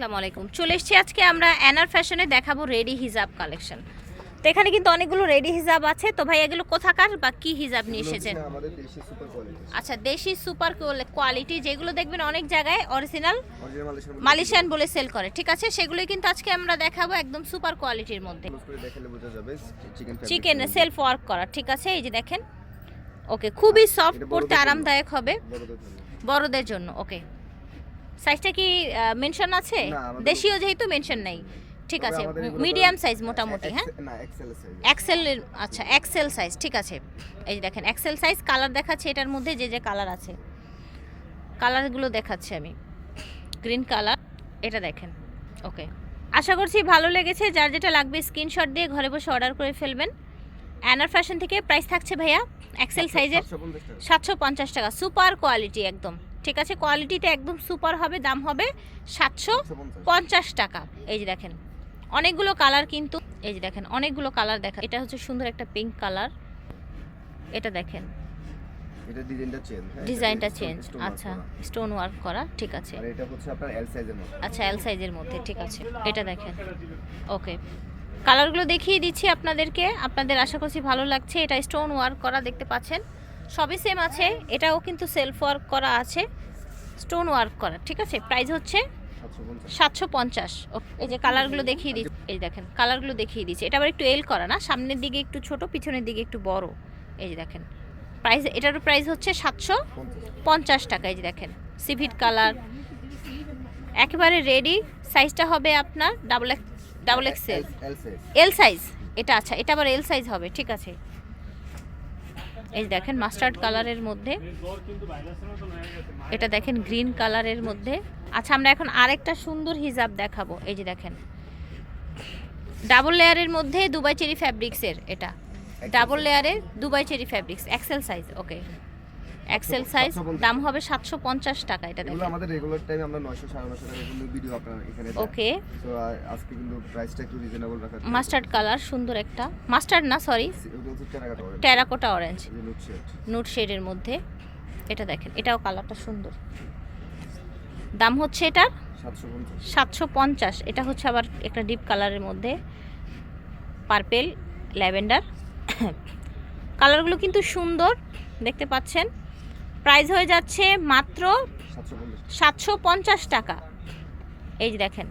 আসসালামু আলাইকুম। চলে এসেছি আজকে আমরা অ্যানার ফ্যাশনে দেখাবো রেডি হিজাব কালেকশন। তো এখানে কিন্তু অনেকগুলো রেডি হিজাব আছে। তো ভাই এগুলো কোথাকার বা কি হিজাব নিয়ে এসেছেন? আচ্ছা দেশি সুপার কোয়ালিটি যেগুলো দেখবেন অনেক জায়গায় অরিজিনাল মালয়েশিয়ান বলে সেল করে ঠিক আছে? সেগুলোই কিন্তু আজকে আমরা দেখাবো একদম সুপার কোয়ালিটির মধ্যে। চিকেন সেলফ ওয়ার্ক করা ঠিক আছে? এই যে দেখেন। ওকে খুবই সফট পড়তে আরামদায়ক হবে। বড়দের জন্য। ওকে সাইজটা কি মেনশন আছে? দেশীয় যেহেতু মেনশন নাই। ঠিক আছে মিডিয়াম সাইজ মোটামুটি হ্যাঁ? এক্সেল আচ্ছা এক্সেল সাইজ ঠিক আছে। এই যে দেখেন এক্সেল সাইজ কালার দেখাচ্ছে এটার মধ্যে যে যে কালার আছে। কালারগুলো দেখাচ্ছি আমি। গ্রিন কালার এটা দেখেন ওকে আশা করছি ভালো লেগেছে যার যেটা লাগবে স্ক্রিনশট দিয়ে ঘরে বসে অর্ডার করে ফেলবেন। অ্যানার ফ্যাশন থেকে প্রাইস থাকছে ভাইয়া এক্সেল সাইজের সাতশো পঞ্চাশ টাকা। সুপার কোয়ালিটি একদম। ঠিক আছে কোয়ালিটিতে একদম সুপার হবে দাম হবে সাতশো পঞ্চাশ টাকা। এই যে দেখেন অনেকগুলো কালার কিন্তু এই যে দেখেন অনেকগুলো কালার দেখা এটা হচ্ছে সুন্দর একটা পিঙ্ক কালার। এটা দেখেন। এটা ডিজাইনটা চেঞ্জ ডিজাইনটা চেঞ্জ আচ্ছা স্টোন ওয়ার্ক করা ঠিক আছে। আর এটা হচ্ছে আপনার এল সাইজের মধ্যে। আচ্ছা এল সাইজের মধ্যে ঠিক আছে। এটা দেখেন ওকে কালারগুলো দেখিয়ে দিচ্ছি আপনাদেরকে আপনাদের আশা করছি ভালো লাগছে। এটা স্টোন ওয়ার্ক করা দেখতে পাচ্ছেন। সবই সেম আছে। এটাও কিন্তু সেলফ ওয়ার্ক করা আছে স্টোন ওয়ার্ক করা ঠিক আছে? প্রাইস হচ্ছে সাতশো পঞ্চাশ। এই যে কালারগুলো দেখিয়ে দিচ্ছি এই দেখেন কালারগুলো দেখিয়ে দিচ্ছি। এটা আবার একটু এল করা না সামনের দিকে একটু ছোট পিছনের দিকে একটু বড়। এই যে দেখেন প্রাইস এটারও প্রাইস হচ্ছে সাতশো পঞ্চাশ টাকা এই যে দেখেন সিভিট কালার একেবারে রেডি সাইজটা হবে আপনার double X double XL L L size এটা আচ্ছা এটা আবার এল সাইজ হবে ঠিক আছে? এই দেখেন মাস্টার্ড কালারের মধ্যে। এটা দেখেন গ্রিন কালারের মধ্যে। আচ্ছা আমরা এখন আরেকটা সুন্দর হিজাব দেখাবো। এই যে দেখেন ডাবল লেয়ারের মধ্যে দুবাই চেরি ফ্যাব্রিক্সের এটা। ডাবল লেয়ারের Dubai cherry fabrics XL size okay XL size দাম হবে সাতশো পঞ্চাশ টাকা এটা দেখেন। আমাদের রেগুলার টাইম আমরা 900 950 টাকা কিন্তু ভিডিও আপনার এখানে। ওকে তো আজকে কিন্তু প্রাইসটা একটু রিজনেবল রাখা মাস্টার্ড কালার সুন্দর একটা। মাস্টার্ড না সরি টেরাকোটা অরেঞ্জ নুট শেডের মধ্যে। এটা দেখেন এটাও কালারটা সুন্দর। দাম হচ্ছে এটার? 750 সাতশো পঞ্চাশ। এটা হচ্ছে আবার একটা ডিপ কালারের মধ্যে। পার্পেল ল্যাভেন্ডার কালারগুলো কিন্তু সুন্দর দেখতে পাচ্ছেন। প্রাইস হয়ে যাচ্ছে মাত্র সাতশো পঞ্চাশ। টাকা। এই যে দেখেন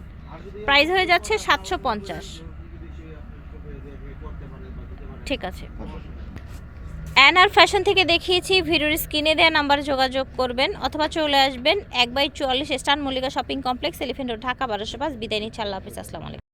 প্রাইস হয়ে যাচ্ছে সাতশো পঞ্চাশ। ঠিক আছে। অ্যানার ফ্যাশন থেকে দেখিয়েছি ভিডিওর স্ক্রিনে দেওয়া নাম্বারে যোগাযোগ করবেন অথবা চলে আসবেন এক বাই চুয়াল্লিশ স্টান Mallika shopping complex elephant road Dhaka বারোশো পাঁচ। বিদায় নিচ্ছে আল্লাহ হাফিজ আসসালামু আলাইকুম।